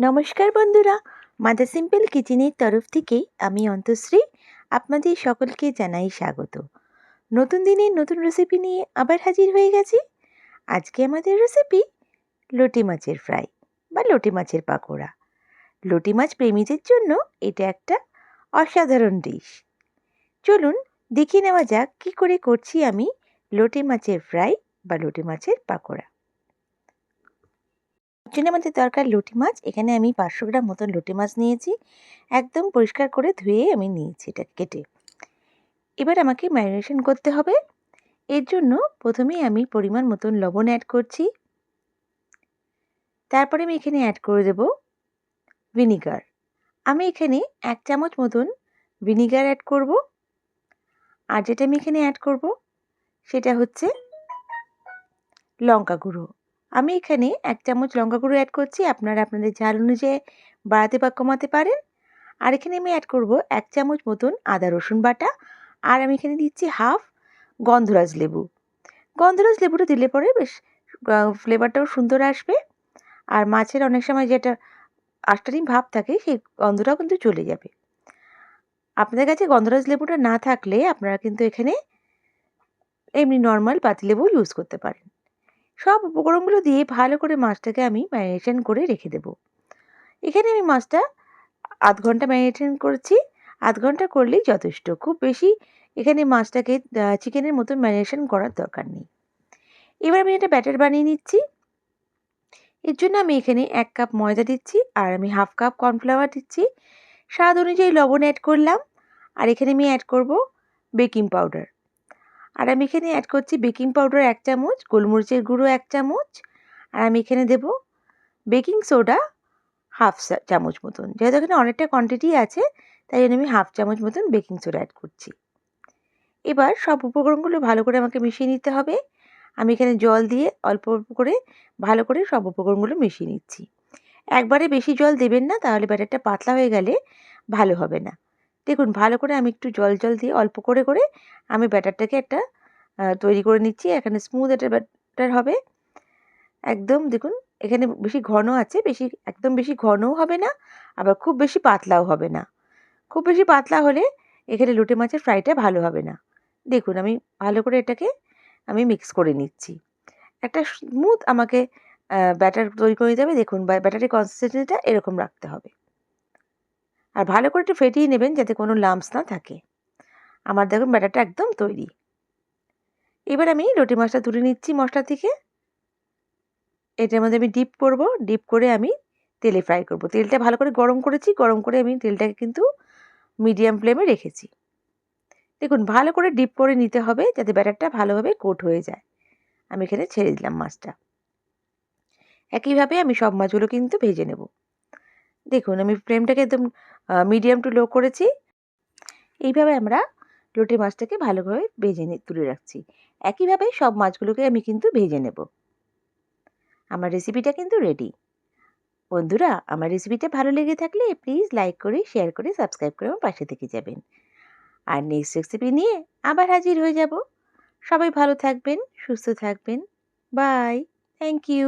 নমস্কার বন্ধুরা, mother simple কিচেনের তরফ থেকে আমি অন্তশ্রী আপনাদের সকলকে জানাই স্বাগত। নতুন দিনের নতুন রেসিপি নিয়ে আবার হাজির হয়ে গেছি। আজকে আমাদের রেসিপি লটি মাছের ফ্রাই বা লটি মাছের পাকোড়া। লটি মাছ প্রেমীদের জন্য এটা একটা অসাধারণ ডিশ চলুন দেখে নেওয়া যাক কী করে করছি আমি লটি মাছের ফ্রাই বা লটি মাছের পাকোড়া। জন্য আমাদের দরকার লটি মাছ। এখানে আমি পাঁচশো গ্রাম মতন লটি মাছ নিয়েছি। একদম পরিষ্কার করে ধুয়ে আমি নিয়েছি এটা কেটে। এবার আমাকে ম্যারিনেশন করতে হবে। এর জন্য প্রথমেই আমি পরিমাণ মতন লবণ অ্যাড করছি। তারপরে আমি এখানে অ্যাড করে দেব ভিনিগার। আমি এখানে এক চামচ মতন ভিনিগার অ্যাড করব। আর যেটা আমি এখানে অ্যাড করব সেটা হচ্ছে লঙ্কা গুঁড়ো। আমি এখানে এক চামচ লঙ্কা গুঁড়ো অ্যাড করছি। আপনারা আপনাদের ঝাল অনুযায়ী বাড়াতে বা কমাতে পারেন। আর এখানে আমি অ্যাড করব এক চামচ মতন আদা, রসুন বাটা। আর আমি এখানে দিচ্ছি হাফ গন্ধরাজ লেবু। গন্ধরাজ লেবুটা দিলে পরে বেশ ফ্লেভারটাও সুন্দর আসবে। আর মাছের অনেক সময় যেটা আষ্টারিম ভাব থাকে, সেই গন্ধটাও কিন্তু চলে যাবে। আপনাদের কাছে গন্ধরাজ লেবুটা না থাকলে আপনারা কিন্তু এখানে এমনি নর্মাল পাতিলেবু ইউজ করতে পারেন। সব উপকরণগুলো দিয়ে ভালো করে মাছটাকে আমি ম্যারিনেশন করে রেখে দেব। এখানে আমি মাছটা আধ ঘণ্টা ম্যারিনেশন করেছি। আধ ঘণ্টা করলেই যথেষ্ট। খুব বেশি এখানে মাছটাকে চিকেনের মতো ম্যারিনেশন করার দরকার নেই। এবার আমি এটা ব্যাটার বানিয়ে নিচ্ছি। এর জন্য আমি এখানে এক কাপ ময়দা দিচ্ছি আর আমি হাফ কাপ কর্নফ্লাওয়ার দিচ্ছি। স্বাদ অনুযায়ী লবণ অ্যাড করলাম। আর এখানে আমি অ্যাড করব বেকিং পাউডার আর আমি এখানে অ্যাড করছি বেকিং পাউডার এক চামচ, গোলমরিচের গুঁড়ো এক চামচ, আর আমি এখানে দেব বেকিং সোডা হাফ চামচ মতন। যেহেতু এখানে অনেকটা কোয়ান্টিটি আছে, তাই জন্য আমি হাফ চামচ মতন বেকিং সোডা অ্যাড করছি। এবার সব উপকরণগুলো ভালো করে আমাকে মিশিয়ে নিতে হবে। আমি এখানে জল দিয়ে অল্প অল্প করে ভালো করে সব উপকরণগুলো মিশিয়ে নিচ্ছি। একবারে বেশি জল দেবেন না, তাহলে ব্যাটারটা পাতলা হয়ে গেলে ভালো হবে না। দেখুন, ভালো করে আমি একটু জল জল দিয়ে অল্প করে করে আমি ব্যাটারটাকে একটা তৈরি করে নিচ্ছি। এখানে স্মুথ একটা ব্যাটার হবে। একদম দেখুন, এখানে বেশি ঘন আছে, বেশি, একদম বেশি ঘনও হবে না, আবার খুব বেশি পাতলাও হবে না। খুব বেশি পাতলা হলে এখানে লুটে মাছের ফ্রাইটা ভালো হবে না। দেখুন, আমি ভালো করে এটাকে আমি মিক্স করে নিচ্ছি। একটা স্মুথ আমাকে ব্যাটার তৈরি করে নিতে হবে। দেখুন ব্যাটারের কনসিস্টেন্সিটা এরকম রাখতে হবে। আর ভালো করে একটু ফেটিয়ে নেবেন যাতে কোনো লাম্পস না থাকে। আমার দেখুন ব্যাটারটা একদম তৈরি। এবার আমি রুটি মাছটা তুলে নিচ্ছি মশলা থেকে। এটার মধ্যে আমি ডিপ করব। ডিপ করে আমি তেলে ফ্রাই করব। তেলটা ভালো করে গরম করেছি। গরম করে আমি তেলটাকে কিন্তু মিডিয়াম ফ্লেমে রেখেছি। দেখুন, ভালো করে ডিপ করে নিতে হবে যাতে ব্যাটারটা ভালোভাবে কোট হয়ে যায়। আমি এখানে ছেড়ে দিলাম মাছটা। একইভাবে আমি সব মাছগুলো কিন্তু ভেজে নেব। দেখুন, আমি ফ্লেমটাকে একদম মিডিয়াম টু লো করেছি। এইভাবে আমরা লোটে মাছটাকে ভালোভাবে ভেজে তুলে রাখছি। একইভাবে সব মাছগুলোকে আমি কিন্তু ভেজে নেব। আমার রেসিপিটা কিন্তু রেডি বন্ধুরা, আমার রেসিপিটা ভালো লেগে থাকলে প্লিজ লাইক করে শেয়ার করে সাবস্ক্রাইব করে আমার পাশে থেকে যাবেন। আর নেক্সট রেসিপি নিয়ে আবার হাজির হয়ে যাব। সবাই ভালো থাকবেন, সুস্থ থাকবেন। Bye thank you